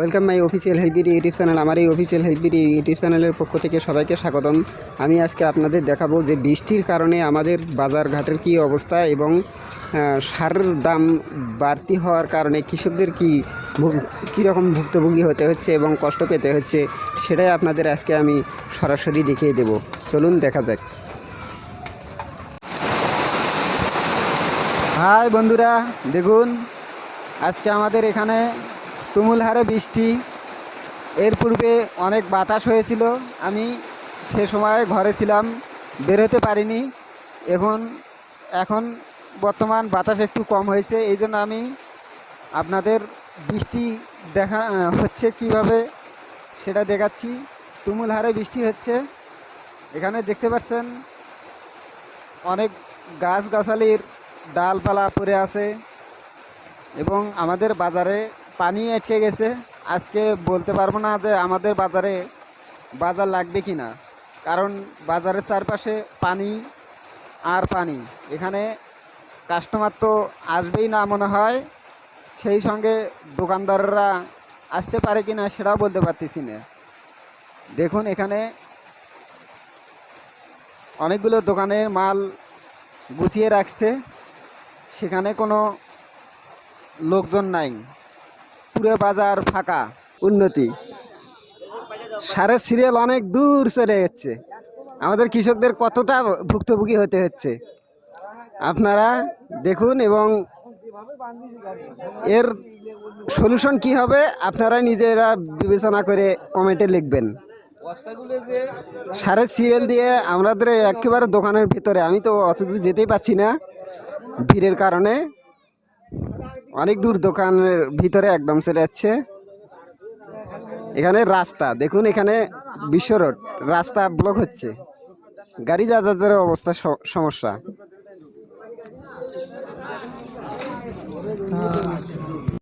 Welcome my official হেল্পিডি YouTube channel আমার এই অফিসিয়াল হেল্পিডি ইউটিউব চ্যানেলের পক্ষ থেকে সবাইকে স্বাগতম। আমি আজকে আপনাদের দেখাবো যে বৃষ্টির কারণে আমাদের বাজার ঘাটের কী অবস্থা এবং সারের দাম বাড়তি হওয়ার কারণে কৃষকদের কী কীরকম ভুক্তভোগী হতে হচ্ছে এবং কষ্ট পেতে হচ্ছে, সেটাই আপনাদের আজকে আমি সরাসরি দেখিয়ে দেব। চলুন, দেখা যাক। হাই বন্ধুরা, দেখুন, আজকে আমাদের এখানে তুমুল হারে বৃষ্টি। এর পূর্বে অনেক বাতাস হয়েছিল। আমি সে সময় ঘরে ছিলাম, বেরোতে পারিনি। এখন এখন বর্তমান বাতাস একটু কম হয়েছে। এই জন্য আমি আপনাদের বৃষ্টি দেখা হচ্ছে কীভাবে সেটা দেখাচ্ছি। তুমুল হারে বৃষ্টি হচ্ছে। এখানে দেখতে পাচ্ছেন অনেক গাছগাছালির ডালপালা পড়ে আছে। এবং আমাদের বাজারে পানি আটকে গেছে। আজকে বলতে পারব না যে আমাদের বাজারে বাজার লাগবে কি না কারণ বাজারের চারপাশে পানি আর পানি। এখানে কাস্টমার তো আসবেই না মনে হয়। সেই সঙ্গে দোকানদাররা আসতে পারে কি না সেটাও বলতে পারতেছি না। দেখুন এখানে অনেকগুলো দোকানের মাল গুছিয়ে রাখছে। সেখানে কোনো লোকজন নাই। পুরো বাজার ফাঁকা, উন্নতি। সারের সিরিয়াল অনেক দূর চলে যাচ্ছে আমাদের কৃষকদের কতটা ভুক্তভোগী হতে হচ্ছে। আপনারা দেখুন এবং এর সলিউশন কি হবে, আপনারা নিজেরা বিবেচনা করে কমেন্টে লিখবেন। সারের সিরিয়াল দিয়ে আমাদের একেবারে দোকানের ভিতরে, আমি তো অত দূর যেতেই পারছি না ভিড়ের কারণে। অনেক দূর দোকানের ভিতরে একদম চলে যাচ্ছে। এখানে রাস্তা, দেখুন এখানে বিশ্ব রোড, রাস্তা ব্লক হচ্ছে। গাড়ি যাতায়াতের অবস্থা সমস্যা।